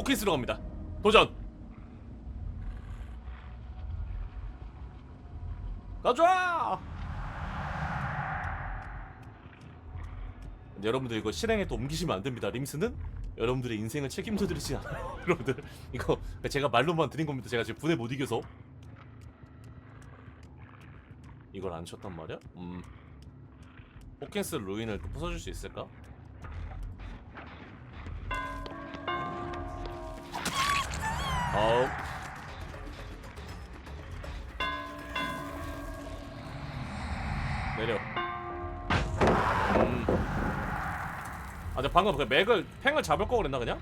호킨스로 갑니다. 도전! 가자! 여러분들 이거 실행에 또 옮기시면 안 됩니다 림스는? 여러분들의 인생을 책임져 드리지 않아요 여러분들. 이거 제가 말로만 드린 겁니다. 제가 지금 분에 못 이겨서. 이걸 안 쳤단 말이야? 음. 호킨스 루인을 또 부숴줄 수 있을까? 아우 내려 음. 아, 저 방금 그 맥을 팽을 잡을 거 그랬나 그냥?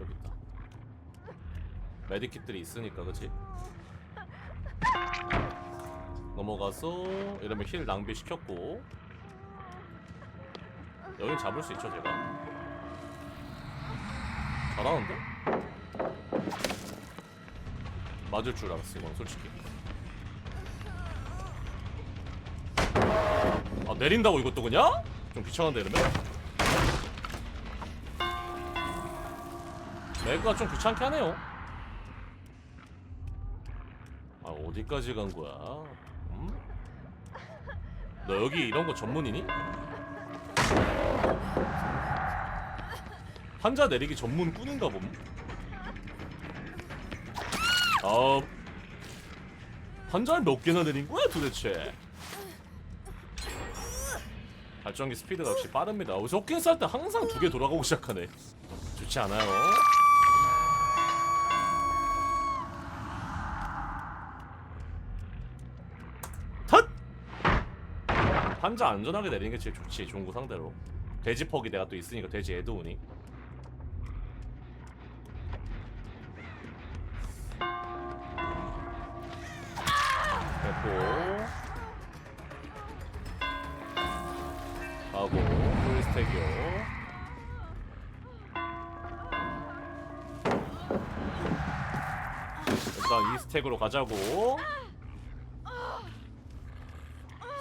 여기 있다. 메디킷들이 있으니까 그치? 넘어가서 이러면 힐 낭비시켰고 여긴 잡을 수 있죠 제가 잘하는데? 맞을 줄 알았어 이건 솔직히 아 내린다고 이것도 그냥? 좀 귀찮은데 이러면? 매그가 좀 귀찮게 하네요 아 어디까지 간 거야? 음? 너 여기 이런 거 전문이니? 환자 내리기 전문 꾸는가 봄? 아 환자를 몇 개나 내린 거야 도대체? 발전기 스피드가 역시 빠릅니다. 어, 쇼킹스 할때 항상 두 개 돌아가고 시작하네. 좋지 않아요? 탓! 환자 안전하게 내리는 게 제일 좋지 중구 상대로. 돼지 퍽이 내가 또 있으니까 돼지 애도우니. 풀스택이요 일단 이 스택으로 가자고.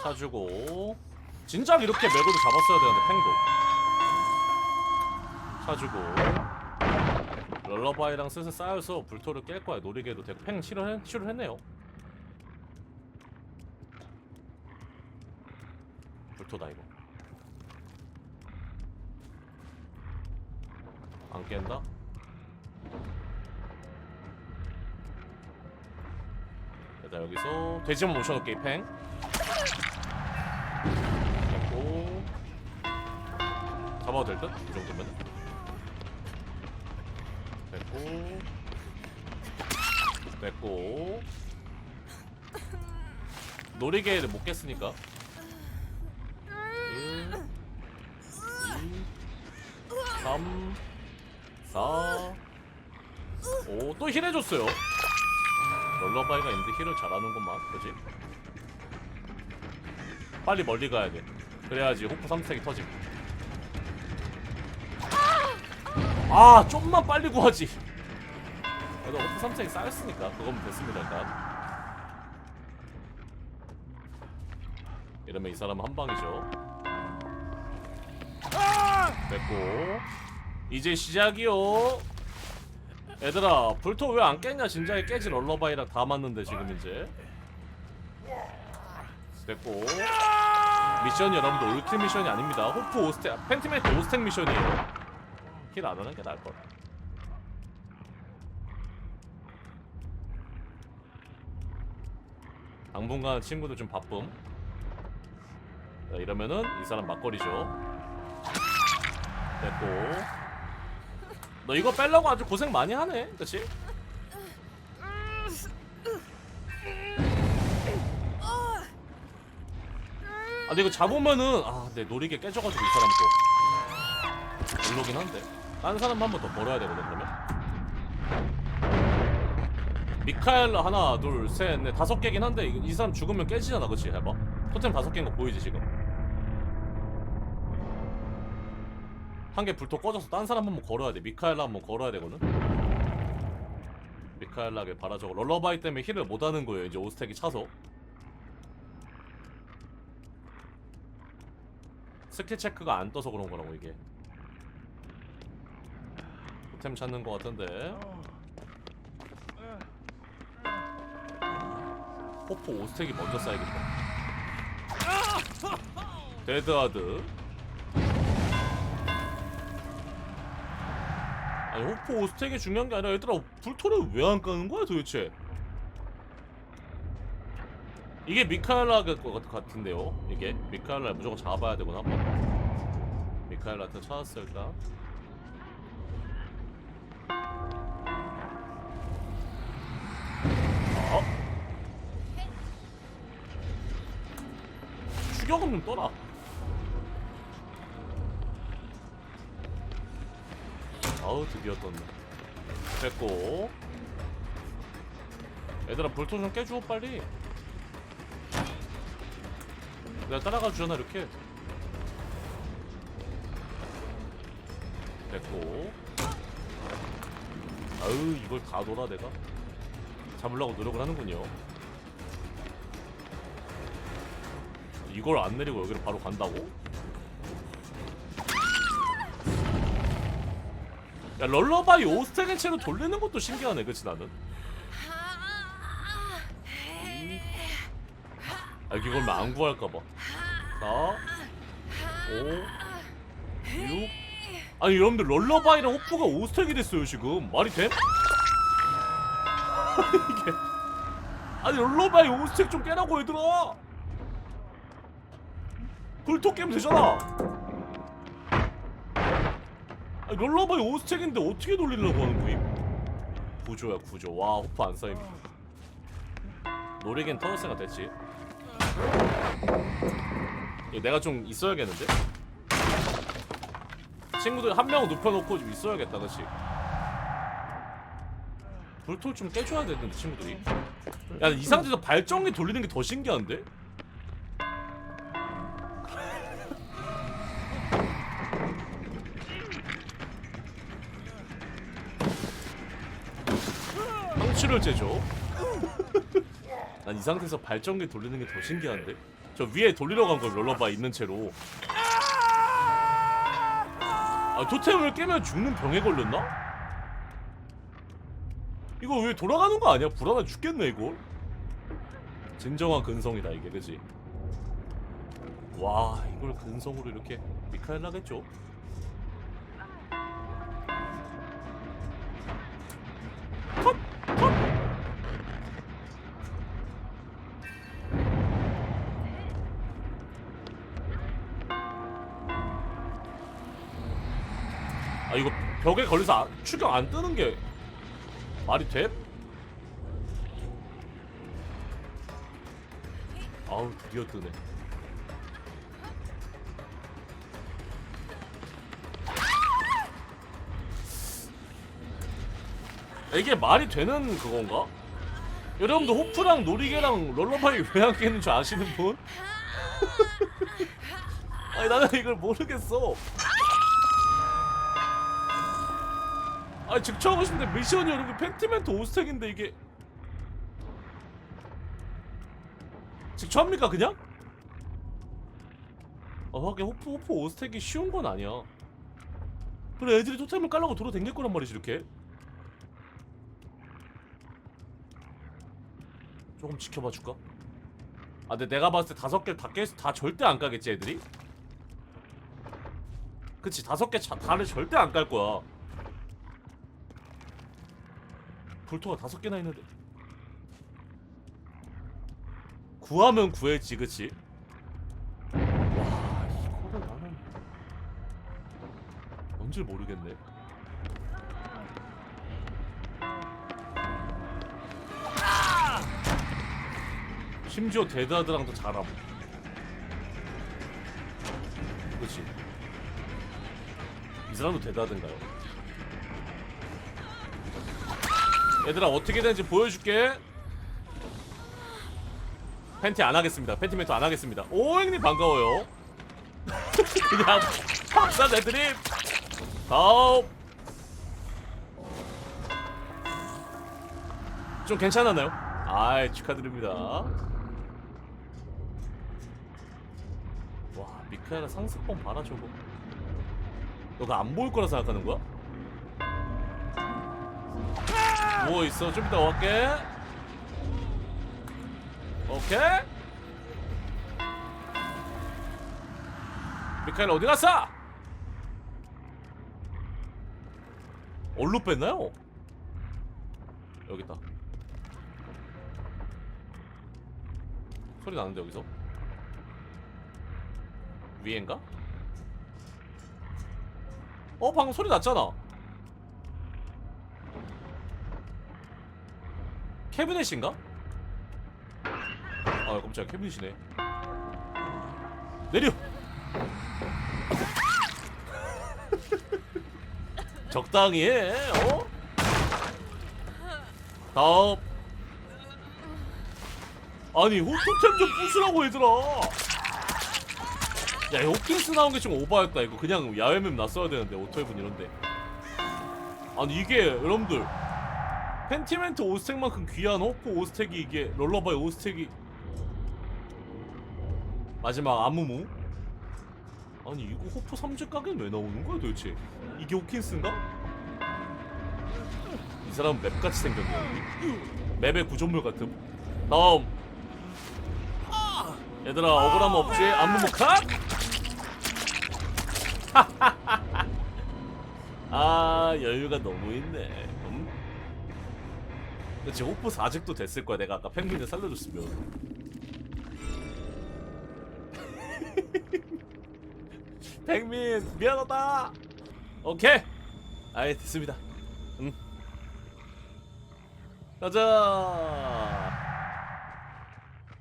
사주고. 진작 이렇게 맥으로 잡았어야 되는데 팽도. 사주고. 럴러바이랑 슬슬 쌓여서 불토를 깰 거야. 노리게도 되고 팽 실현, 실현했네요. 불토다 이거 안 깬다? 일단 여기서 돼지만 모셔놓을게 이팽. 됐고 잡아도 될 듯? 이 정도면 됐고. 됐고. 놀이개를 못 깼으니까. 1 2 3 4 5또힐 해줬어요. 롤러바이가 있는데 힐을 잘하는구만 그지? 빨리 멀리 가야 돼. 그래야지 호프 3스택이 터짐 아 좀만 빨리 구하지. 그래도 호프 3스택이 쌓였으니까 그거면 됐습니다 일단. 이러면 이 사람은 한 방이죠. 됐고 이제 시작이요. 얘들아 불토 왜 안 깼냐? 진작에 깨지 럴러바이랑 다 맞는데 지금 이제. 됐고. 미션이 여러분들 올킬 미션이 아닙니다. 호프 5스택 펜티메이트 5스택 미션이에요. 킬 안 하는 게 나을걸 당분간 친구들 좀 바쁨. 자, 이러면은 이 사람 막걸리죠. 됐고 너 이거 빼려고 아주 고생 많이 하네 그치? 아 이거 잡으면은 아내 노리개 깨져가지고 이 사람 또 별로긴 한데. 다른 사람 한 번 더 벌어야 되거든 그러면. 미카엘 하나 둘셋넷 다섯 개긴 한데 이, 이 사람 죽으면 깨지잖아 그치 해봐? 토템 다섯 개인 거 보이지 지금 한 개 불토 꺼져서 딴 사람 한번 걸어야 돼. 미카엘라 한번 걸어야 되거든. 미카엘라게 바라 저거 럴러바이 때문에 힐을 못 하는 거예요. 이제 오스텍이 차서. 스킬 체크가 안 떠서 그런 거라고 이게 토템 찾는 거 같던데 호포 5스택이 먼저 쌓이겠다 데드하드 아니 호포 5스택이 중요한 게 아니라 얘들아 불토를 왜 안 까는 거야 도대체? 이게 미카엘라 것 같은데요 이게? 미카엘라 무조건 잡아야 되구나 한번 미카엘라한테 찾았어 일단. 어? 추격은 좀 떠라 아우 드디어 떴네. 됐고. 얘들아 불토 좀 깨주고 빨리. 내가 따라가 주잖아 이렇게 됐고. 아유 이걸 다 돌아 내가? 잡으려고 노력을 하는군요. 이걸 안 내리고 여기를 바로 간다고? 야 럴러바이 오스텍의 채로 돌리는 것도 신기하네 그치 나는? 아 이걸 안 구할까봐. 4 5 6 아니 여러분들 럴러바이랑 호프가 오스텍이 됐어요 지금. 말이 돼? 이게. 아니 럴러바이 오스텍 좀 깨라고 얘들아! 불토 깨면 되잖아 아니 럴러바이 오스텍인데 어떻게 돌리려고 하는 거임 구조야 구조 와 호프 안 쌓임 노리긴 터널스가 됐지 이거 내가 좀 있어야겠는데? 친구들 한 명 눕혀놓고 좀 있어야겠다 그치? 불토를 좀 깨줘야 되는데 친구들이 야 이 상태에서 발전기 돌리는 게 더 신기한데? 황치를 째죠 난 이 상태에서 발전기 돌리는 게 더 신기한데? 저 위에 돌리러 간 걸 롤러바 있는 채로 아 토템을 깨면 죽는 병에 걸렸나? 이거 왜 돌아가는 거 아니야? 불안해 죽겠네 이거 진정한 근성이다 이게 그지? 와 이걸 근성으로 이렇게 미카엘 하겠죠? 벽에 걸려서 아- 추격 안 뜨는 게 말이 돼? 아우 드디어 뜨네 이게 말이 되는 그건가? 여러분들 호프랑 노리개랑 rol러바이 왜 안 깨는 줄 아시는 분? 아니 나는 이걸 모르겠어 아니 직처하고 싶은데 미션이 여러분 펜티멘트 5스택인데 이게 직처합니까 그냥? 아 하긴 호프 호프 5스택이 쉬운 건 아니야 그래 애들이 토템을 깔라고 돌아댕길 거란 말이지 이렇게 조금 지켜봐 줄까? 아 근데 내가 봤을 때 다섯 개다 깨, 다 절대 안 까겠지 애들이? 그치 다섯 개 자- 다를 절대 안 깔 거야 불토가 다섯 개나 있는데 구하면 구했지 그치? 와 이거를 나는 뭔지 모르겠네 심지어 데드하드랑도 잘함 그치 이 사람도 데드하드인가요? 얘들아 어떻게 되는지 보여줄게. 팬티 안 하겠습니다. 팬티멘트 안 하겠습니다. 오 형님 반가워요. 그냥 박산 애드립 다음. 좀 괜찮았나요? 아이 축하드립니다. 와 미카엘아 상습범 봐라 저거. 너가 안 보일 거라 생각하는 거야? 누워 있어 좀 이따 올게 오케이 미카엘 어디 갔어? 어디로 뺐나요? 여기 있다 소리 나는데 여기서 위엔가? 어 방금 소리 났잖아 캐비넷인가? 아 깜짝이야. 캐비넷이네. 내려! 적당히 해 어? 다음 아니 호토템 좀 부수라고 얘들아. 야 호킹스 나온 게 좀 오버했다 이거. 그냥 야외맵 놨어야 되는데 오토헤븐 이런데. 아니 이게 여러분들 펜티멘트 오스텍만큼 귀한 호프 오스텍이 이게 롤러바이 오스텍이 마지막 아무무 아니 이거 호프 3제 가게는 왜 나오는 거야 도대체 이게 호킹스인가? 이 사람은 맵같이 생겼네 맵의 구조물 같음 다음 얘들아 억울함 없지? 안무무 컷! 아 여유가 너무 있네 음? 그치 호프 4직도 됐을 거야. 내가 아까 펭귄을 살려줬으면. 펭귄 미안하다. 오케이. 아이 됐습니다. 음. 가자.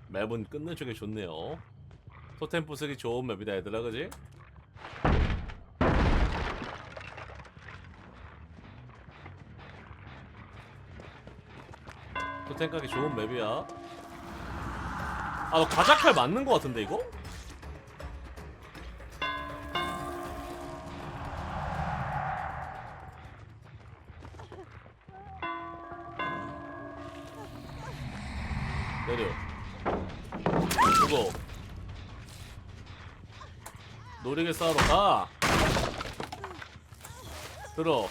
맵은 끝내 쪽에 좋네요. 토템 부수기 좋은 맵이다 얘들아. 그지? 가기 좋은 맵이야. 아너 가자칼 맞는 거 같은데 이거? 내려. 이거 노리개 싸우러 가. 들어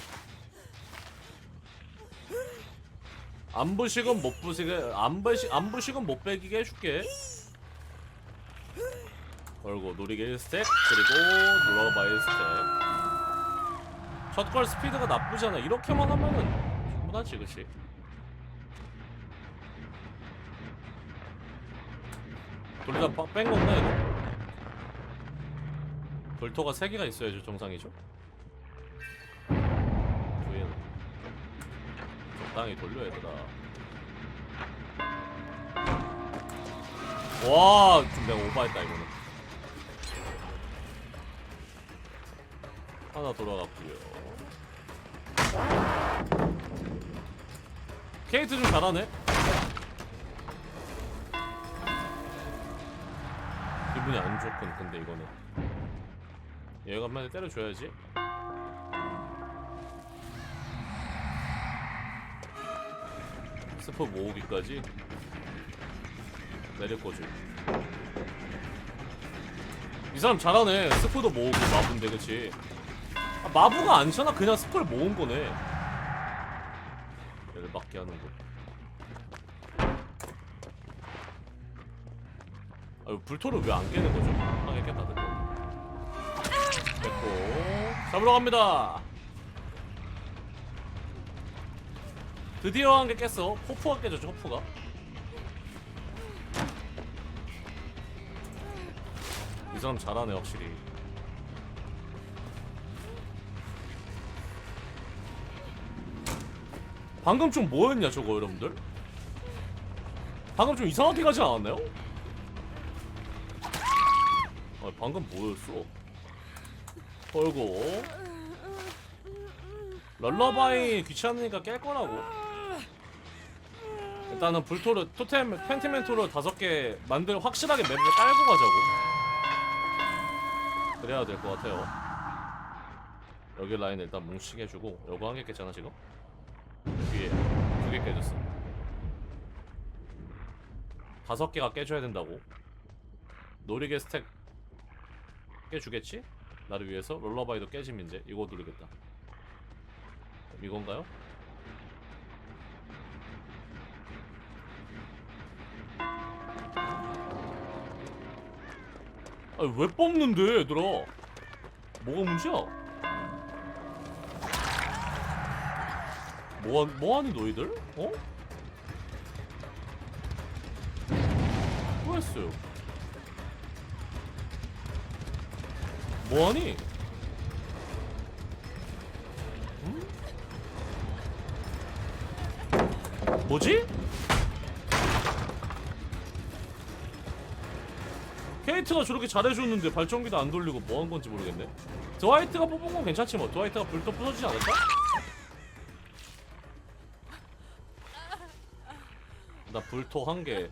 안 부식은 못 부시게 안 부식 안 부식은 못 빼기게 해줄게. 걸고 노리개 1스택 그리고 눌러바이 스택. ช็걸 스피드가 나쁘지 않아. 이렇게만 하면은 충분하지 그치? 돌리다 빠- 뺀 건가 이거? 돌토가 3개가 있어야지 정상이죠 적당히 돌려 얘들아 와, 좀 내가 오버했다 이거는. 하나 돌아갔고요. 케이트 좀 잘하네. 기분이 안 좋군. 근데 이거는 얘가 한 마디 때려줘야지. 스포 모으기까지 내릴 거지. 이 사람 잘하네. 스포도 모으고 마부인데, 그치? 아, 마부가 안 쳐나 그냥 스포를 모은 거네. 얘를 맞게 하는 거. 아, 불토를 왜 안 깨는 거죠? 하게 깼다, 근데. 됐고. 잡으러 갑니다. 드디어 한 개 깼어. 호프가 깨졌죠, 호프가. 이 사람 잘하네 확실히 방금 좀 뭐였냐 저거 여러분들? 방금 좀 이상하게 가지 않았나요? 아 방금 뭐였어? 걸고 럴러바이 귀찮으니까 깰 거라고 일단은 불토르 토템 펜티멘토를 다섯 개 만들 확실하게 맵을 깔고 가자고 그래야 될 것 같아요. 여기 라인 일단 뭉치게 해주고 요거 한 개 깼잖아 지금 위에 두 개 깨졌어. 다섯 개가 깨져야 된다고. 노리개 스택 깨주겠지? 나를 위해서 롤러바이도 깨지면 이제 이거 누르겠다 이건가요? 아니 왜 뽑는데 얘들아 뭐가 문제야? 뭐, 뭐하니 너희들? 어? 뭐 했어요? 뭐하니? 응? 뭐지? 케이트가 저렇게 잘해줬는데 발전기도 안 돌리고 뭐 한 건지 모르겠네. 드와이트가 뽑은 건 괜찮지 뭐. 드와이트가 불도 부서지지 않을까? 나 불토 한 개.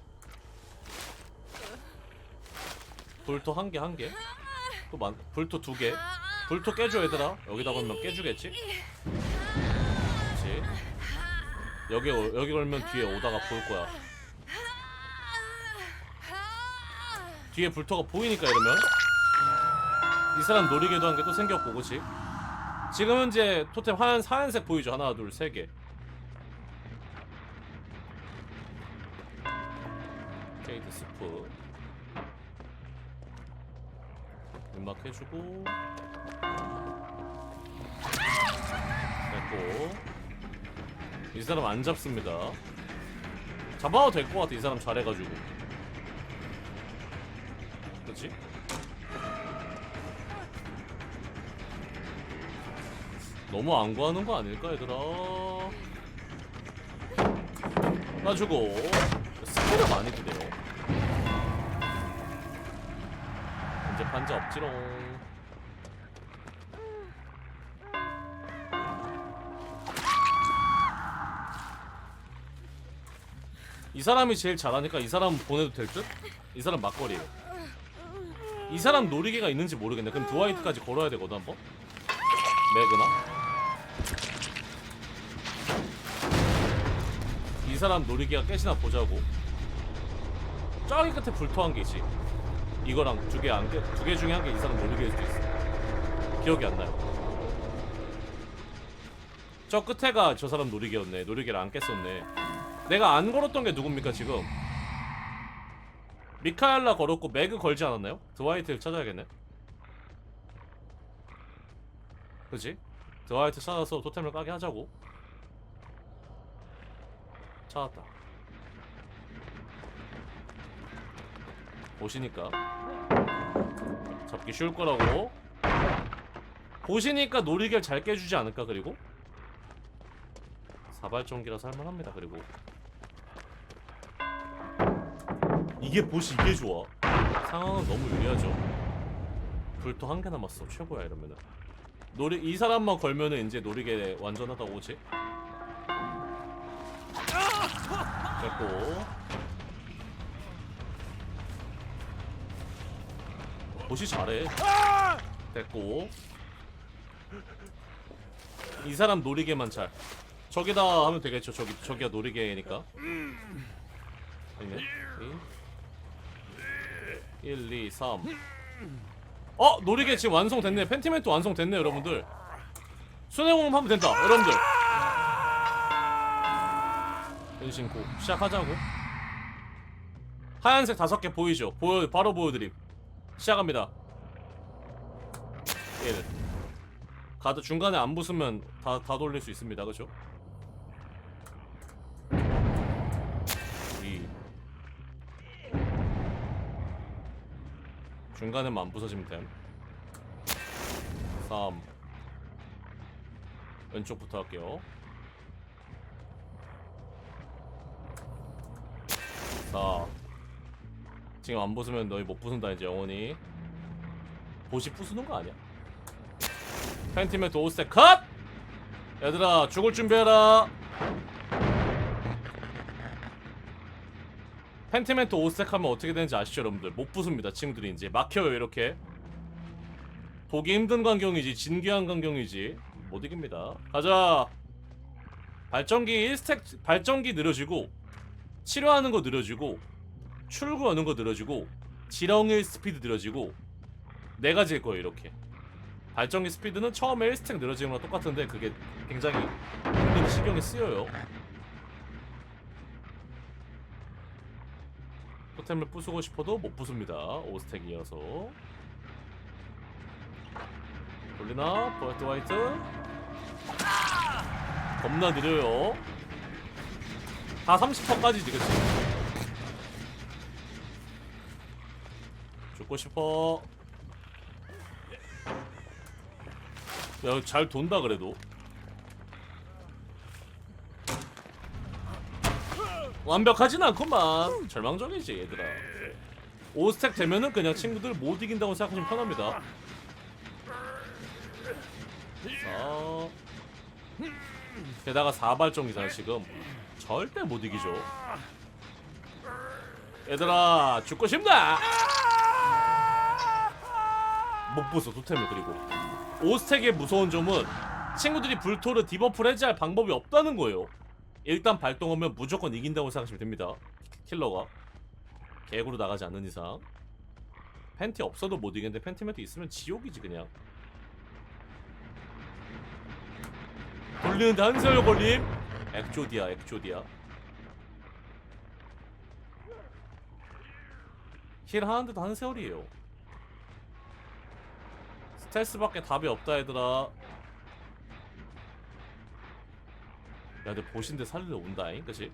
불토 한 개, 한 개. 또 만, 불토 두 개. 불토 깨줘 얘들아. 여기다 걸면 깨주겠지? 그렇지. 여기 올- 여기 걸면 뒤에 오다가 볼 거야. 뒤에 불토가 보이니까 이러면 이 사람 노리게도 한 게 또 생겼고 그치? 지금은 이제 토템 하얀 하얀색 보이죠? 하나 둘 세 개. 케이드 스프 연막 해주고 됐고 이 사람 안 잡습니다 잡아도 될 것 같아 이 사람 잘해가지고 그렇지? 너무 안 구하는 거 아닐까 얘들아? 가지고 스킬을 많이 드네요. 이제 판자 없지롱. 이 사람이 제일 잘하니까 이 사람 보내도 될 듯? 이 사람 막걸리에요 이 사람 놀이개가 있는지 모르겠네. 그럼 드와이트까지 걸어야 되거든 한번? 매그나 이 사람 놀이개가 깨지나 보자고. 저기 끝에 불토한 게 있지. 이거랑 두 개안개두개 중에 한 개 이 사람 놀이개일 수도 있어. 기억이 안 나요. 저 끝에가 저 사람 놀이개였네. 놀이개를 안 깼었네. 내가 안 걸었던 게 누굽니까 지금 미카엘라 걸었고 매그 걸지 않았나요? 드와이트를 찾아야겠네 그지? 드와이트 찾아서 토템을 까게 하자고. 찾았다. 보시니까. 잡기 쉬울 거라고. 보시니까 놀이개를 잘 깨주지 않을까 그리고? 사발전기라서 할만합니다 그리고 이게 보시 이게 좋아. 상황은 너무 유리하죠. 불도 한개 남았어. 최고야 이러면은. 놀이 이 사람만 걸면은 이제 놀이개 완전하다고 오지? 됐고. 보시 잘해. 됐고. 이 사람 놀이개만 잘. 저기다 하면 되겠죠. 저기 저기가 놀이개니까. 아니네 1 2 3 어! 놀이개 지금 완성됐네. 펜티멘트 완성됐네 여러분들. 순회공음 하면 된다 여러분들. 변신고 시작하자고. 하얀색 다섯 개 보이죠? 보여 바로 보여드림. 시작합니다. 1 가드 중간에 안 부수면 다, 다 돌릴 수 있습니다. 그죠? 중간에만 안 부서지면 됨. 3 왼쪽부터 할게요. 4 지금 안 부수면 너희 못 부순다 이제 영원히. 보시 부수는 거 아니야? 펜티멘트 5스택 컷! 얘들아 죽을 준비해라. 펜티멘트 5스택 하면 어떻게 되는지 아시죠 여러분들? 못 부숩니다 친구들이 이제. 막혀요 이렇게. 보기 힘든 광경이지 진귀한 광경이지. 못 이깁니다. 가자! 발전기 1스택 발전기 느려지고 치료하는 거 느려지고 출구하는 거 느려지고 지렁일 스피드 느려지고 네 가지일 거예요 이렇게. 발전기 스피드는 처음에 1스택 늘어지는 거랑 똑같은데 그게 굉장히 은근히 신경이 쓰여요 토템을 부수고 싶어도 못 부숩니다. 5스택이어서. 돌리나? 버트 화이트. 겁나 느려요. 다 30%까지지 그치? 죽고 싶어. 야잘 돈다 그래도 완벽하진 않구만. 절망적이지 얘들아. 5스택 되면은 그냥 친구들 못 이긴다고 생각하시면 편합니다. 자. 게다가 4발정이잖아 지금. 절대 못 이기죠. 얘들아 죽고 싶나? 못 부숴 토템을 그리고. 5스택의 무서운 점은 친구들이 불토를 디버프를 해제할 방법이 없다는 거예요 일단 발동하면 무조건 이긴다고 생각하시면 됩니다. 킬러가. 개구로 나가지 않는 이상. 팬티 없어도 못 이기는데 팬티매트 있으면 지옥이지 그냥. 돌리는데 한 세월 걸림. 액조디아 액조디아. 힐 하는데도 한 세월이에요. 스텔스밖에 답이 없다 얘들아 야, 내 보신데 살리러 온다잉, 그치?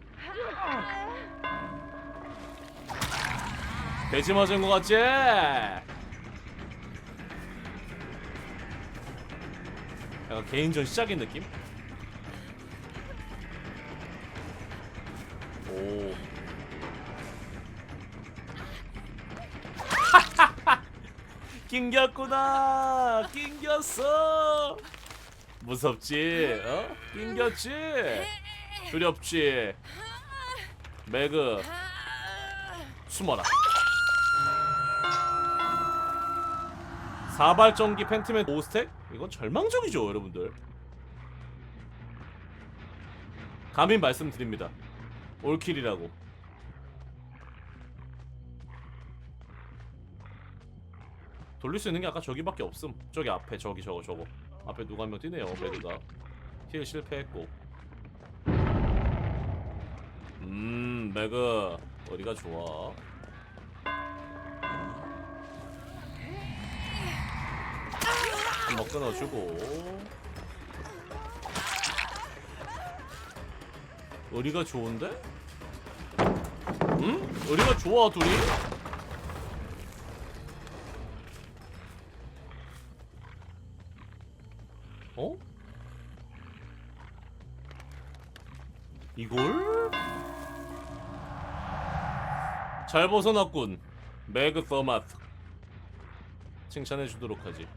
돼지 맞은 거 같지? 약간 개인전 시작인 느낌? 오. 낑겼구나! 낑겼어! 무섭지? 어? 낑겼지? 두렵지? 매그 숨어라 사발전기 팬티맨 5스택? 이건 절망적이죠 여러분들 감히 말씀드립니다 올킬이라고 돌릴 수 있는 게 아까 저기밖에 없음 저기 앞에 저기 저거 저거 앞에 누가 한 명 뛰네요 매드가 힐 실패했고 음 매그 어디가 좋아 한번 끊어주고 어디가 좋은데? 응? 어디가 좋아 둘이? 잘 벗어났군. 매그 서마트 칭찬해 주도록 하지.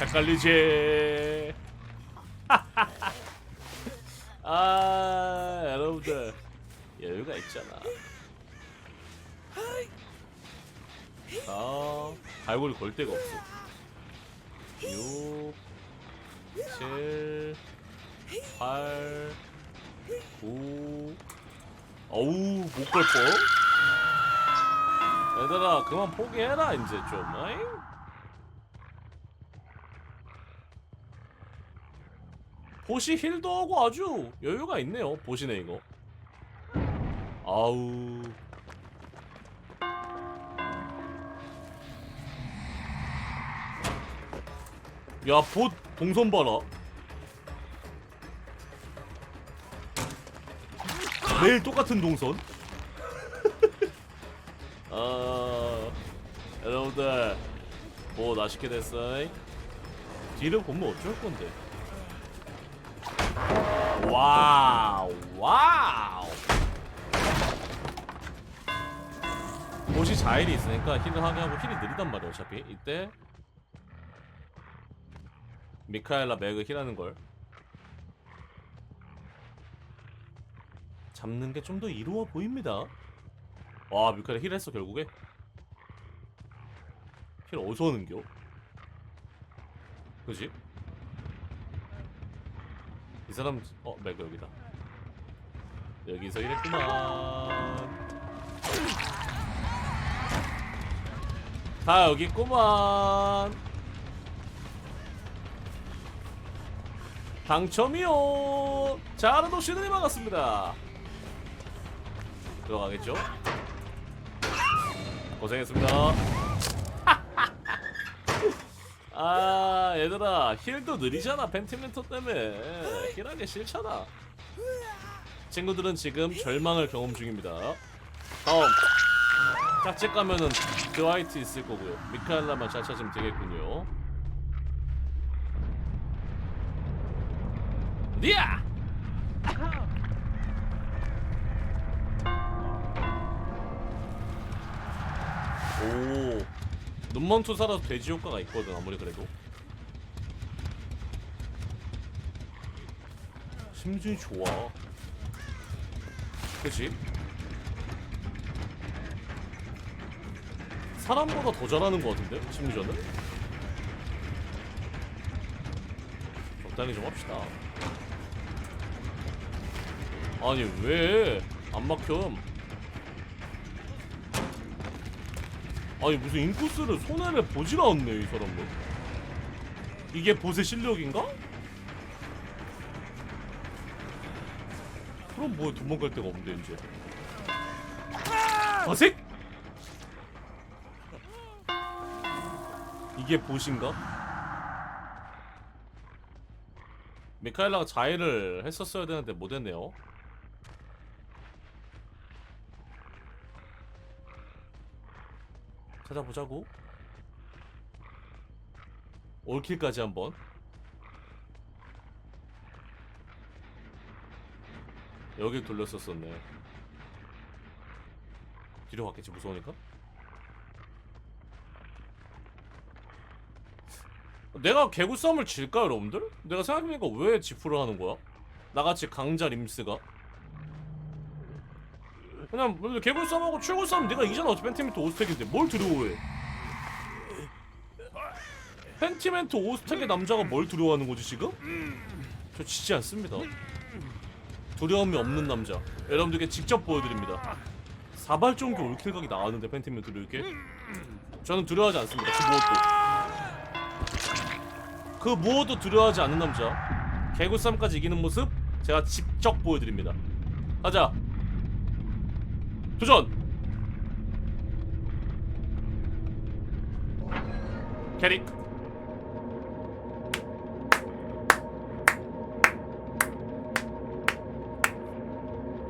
헷갈리지. 아 여러분들. 여유가 있잖아. 아 갈고리 걸 데가 없어. 6 7 8 9 어우 못 걸 뻔. 얘들아 그만 포기해라 이제 좀 어잉? 보시 힐도 하고 아주 여유가 있네요 보시네 이거 아우 야 봇 동선 봐라 매일 똑같은 동선. 아 여러분들 뭐 아쉽게 됐어 뒤를 보면 어쩔 건데. 와우 와우. 옷이 자일이 있으니까 힐을 하게 하고 힐이 느리단 말이야 어차피. 이때 미카엘라 매그 힐하는 걸 잡는 게 좀 더 이루어 보입니다. 와, 뮤카라 힐했어, 결국에. 힐 어디서 오는겨? 그지? 이 사람, 어, 맥거 여기다. 여기서 이랬구만. 다 여기 있구만. 당첨이요. 자, 아는 도시들이 반갑습니다. 들어가겠죠? 고생했습니다. 아 얘들아 힐도 느리잖아 펜티멘토 때문에. 힐하기 싫잖아. 친구들은 지금 절망을 경험 중입니다. 다음. 짝집 가면은 드와이트 있을 거고요. 미카엘라만 잘 찾으면 되겠군요. 니야! 눈먼 투사라서 돼지 효과가 있거든 아무리 그래도. 심준이 좋아. 그치? 사람보다 더 잘하는 것 같은데 심리전은? 적당히 좀 합시다. 아니 왜? 안 막혀 아니 무슨 인코스를 손해를 보질 않네 이 사람들 이게 보세 실력인가? 그럼 뭐야 도망갈 데가 없는데 이제 아색? 이게 보신가? 미카엘라가 자해를 했었어야 되는데 못했네요 찾아보자고. 올킬까지 한번. 여길 돌렸었었네. 뒤로 갔겠지 무서우니까? 내가 개구 싸움을 질까 여러분들? 내가 생각해보니까 왜 지프를 하는 거야? 나같이 강자 림스가 그냥 뭐 개구 싸움하고 최고 싸움 네가 이잖아 어차피 펜티멘트 오스텍인데. 뭘 두려워해? 펜티멘트 오스텍의 남자가 뭘 두려워하는 거지 지금? 저 지지 않습니다. 두려움이 없는 남자. 여러분들께 직접 보여드립니다. 사발종교 올킬각이 나왔는데 펜티멘트로 이렇게. 저는 두려워하지 않습니다 그 무엇도. 그 무엇도 두려워하지 않는 남자. 개구쌈까지 이기는 모습 제가 직접 보여드립니다. 가자 도전! 캐릭.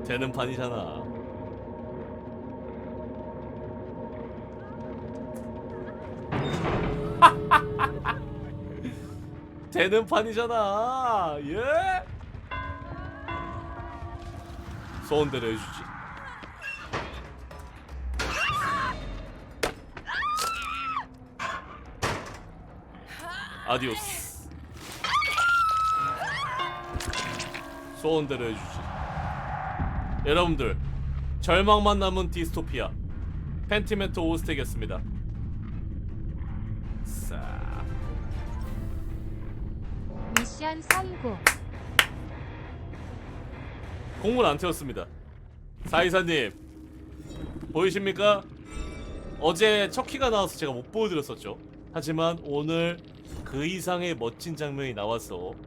되는 판이잖아. 되는 판이잖아. 예? 소원 대로 해주지 아디오스 소원대로 해주지 여러분들 절망만 남은 디스토피아 펜티멘트 오스텍이었습니다 싹 미션 성공. 공문 안 태웠습니다. 사이사님 보이십니까? 어제 척키가 나와서 제가 못 보여드렸었죠. 하지만 오늘 그 이상의 멋진 장면이 나와서